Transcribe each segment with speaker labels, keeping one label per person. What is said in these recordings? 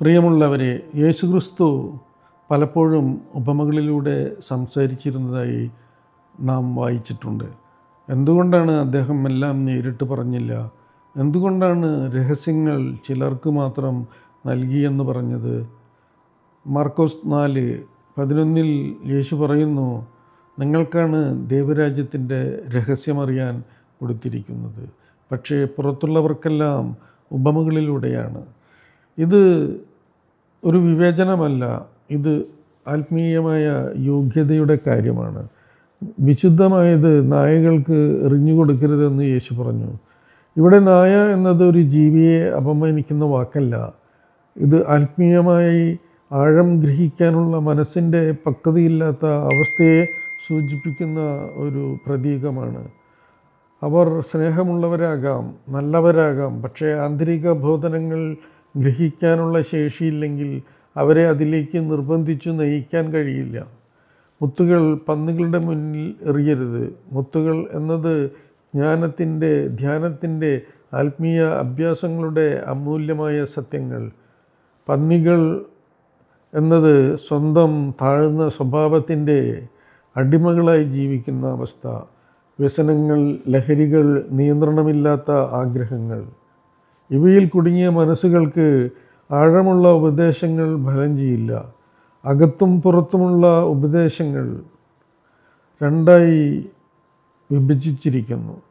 Speaker 1: പ്രിയമുള്ളവരെ യേശുക്രിസ്തു പലപ്പോഴും ഉപമകളിലൂടെ സംസാരിച്ചിരുന്നതായി നാം വായിച്ചിട്ടുണ്ട്. എന്തുകൊണ്ടാണ് അദ്ദേഹം എല്ലാം നേരിട്ട് പറഞ്ഞില്ല? എന്തുകൊണ്ടാണ് രഹസ്യങ്ങൾ ചിലർക്ക് മാത്രം നൽകിയെന്ന് പറഞ്ഞത്? മാർക്കോസ് നാല് പതിനൊന്നിൽ യേശു പറയുന്നു നിങ്ങൾക്കാണ് ദൈവരാജ്യത്തിന്റെ രഹസ്യമറിയാൻ കൊടുത്തിരിക്കുന്നത്. പക്ഷേ പുറത്തുള്ളവർക്കെല്ലാം ഉപമകളിലൂടെയാണ്. ഇത് ഒരു വിവേചനമല്ല. ഇത് ആത്മീയമായ യോഗ്യതയുടെ കാര്യമാണ്. വിശുദ്ധമായത് നായകൾക്ക് എറിഞ്ഞു കൊടുക്കരുതെന്ന് യേശു പറഞ്ഞു. ഇവിടെ നായ എന്നത് ഒരു ജീവിയെ അപമാനിക്കുന്ന വാക്കല്ല. ഇത് ആത്മീയമായി ആഴം ഗ്രഹിക്കാനുള്ള മനസ്സിന്റെ പക്വതയില്ലാത്ത അവസ്ഥയെ സൂചിപ്പിക്കുന്ന ഒരു പ്രതീകമാണ്. അവർ സ്നേഹമുള്ളവരാകാം നല്ലവരാകാം പക്ഷേ ആന്തരിക ബോധനങ്ങൾ ഗ്രഹിക്കാനുള്ള ശേഷിയില്ലെങ്കിൽ അവരെ അതിലേക്ക് നിർബന്ധിച്ചു നയിക്കാൻ കഴിയില്ല. മുത്തുകൾ പന്നികളുടെ മുന്നിൽ എറിയരുത്. മുത്തുകൾ എന്നത് ജ്ഞാനത്തിന്റെ ധ്യാനത്തിന്റെ ആത്മീയ അഭ്യാസങ്ങളുടെ അമൂല്യമായ സത്യങ്ങൾ. പന്നികൾ എന്നത് സ്വന്തം താഴ്ന്ന സ്വഭാവത്തിന്റെ അടിമകളായി ജീവിക്കുന്ന അവസ്ഥ. വ്യസനങ്ങൾ ലഹരികൾ നിയന്ത്രണമില്ലാത്ത ആഗ്രഹങ്ങൾ. ഇവയിൽ കുടുങ്ങിയ മനസ്സുകൾക്ക് ആഴമുള്ള ഉപദേശങ്ങൾ ഫലം ചെയ്യില്ല അകത്തും പുറത്തുമുള്ള ഉപദേശങ്ങൾ രണ്ടായി വിഭജിച്ചിരിക്കുന്നു.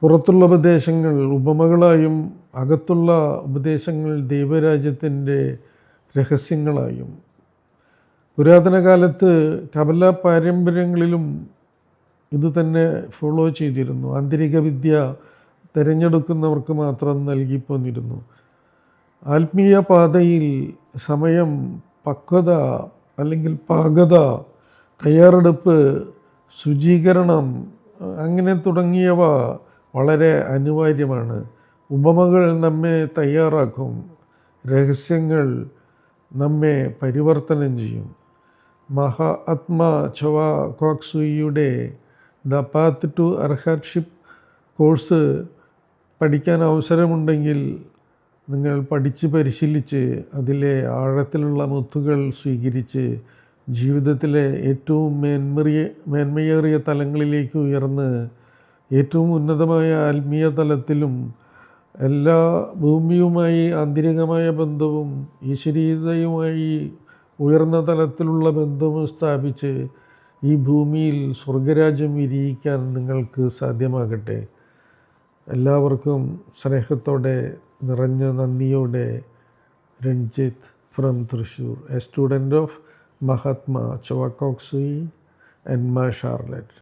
Speaker 1: പുറത്തുള്ള ഉപദേശങ്ങൾ ഉപമകളായും അകത്തുള്ള ഉപദേശങ്ങൾ ദൈവരാജ്യത്തിന്റെ രഹസ്യങ്ങളായും. പുരാതന കാലത്ത് കപല പാരമ്പര്യങ്ങളിലും ഇത് തന്നെ ഫോളോ ചെയ്തിരുന്നു. ആന്തരിക വിദ്യ തിരഞ്ഞെടുക്കുന്നവർക്ക് മാത്രം നൽകിപ്പോന്നിരുന്നു ആത്മീയ പാതയിൽ സമയം പക്വത അല്ലെങ്കിൽ പാകത തയ്യാറെടുപ്പ് ശുചീകരണം അങ്ങനെ തുടങ്ങിയവ വളരെ അനിവാര്യമാണ്. ഉപമകൾ നമ്മെ തയ്യാറാക്കും രഹസ്യങ്ങൾ നമ്മെ പരിവർത്തനം ചെയ്യും. മഹാ ആത്മ ചൊവ കോക്സുയിയുടെ ദ പാത്ത് ടു അർഹർഷിപ്പ് കോഴ്സ് പഠിക്കാൻ അവസരമുണ്ടെങ്കിൽ നിങ്ങൾ പഠിച്ച് പരിശീലിച്ച് അതിലെ ആഴത്തിലുള്ള മുത്തുകൾ സ്വീകരിച്ച് ജീവിതത്തിലെ ഏറ്റവും മേന്മറിയ മേന്മയേറിയ തലങ്ങളിലേക്ക് ഉയർന്ന് ഏറ്റവും ഉന്നതമായ ആത്മീയ തലത്തിലും എല്ലാ ഭൂമിയുമായി ആന്തരികമായ ബന്ധവും ഈശ്വരീയതയുമായി ഉയർന്ന തലത്തിലുള്ള ബന്ധവും സ്ഥാപിച്ച് ഈ ഭൂമിയിൽ സ്വർഗരാജ്യം വിരിയിക്കാൻ നിങ്ങൾക്ക് സാധ്യമാകട്ടെ. എല്ലാവർക്കും സ്നേഹത്തോടെ നിറഞ്ഞ നന്ദിയോടെ Ranjith from Thrissur a student of Mahatma ചൊവാക്കോക്സുയി എൻമ ഷാർലറ്റ്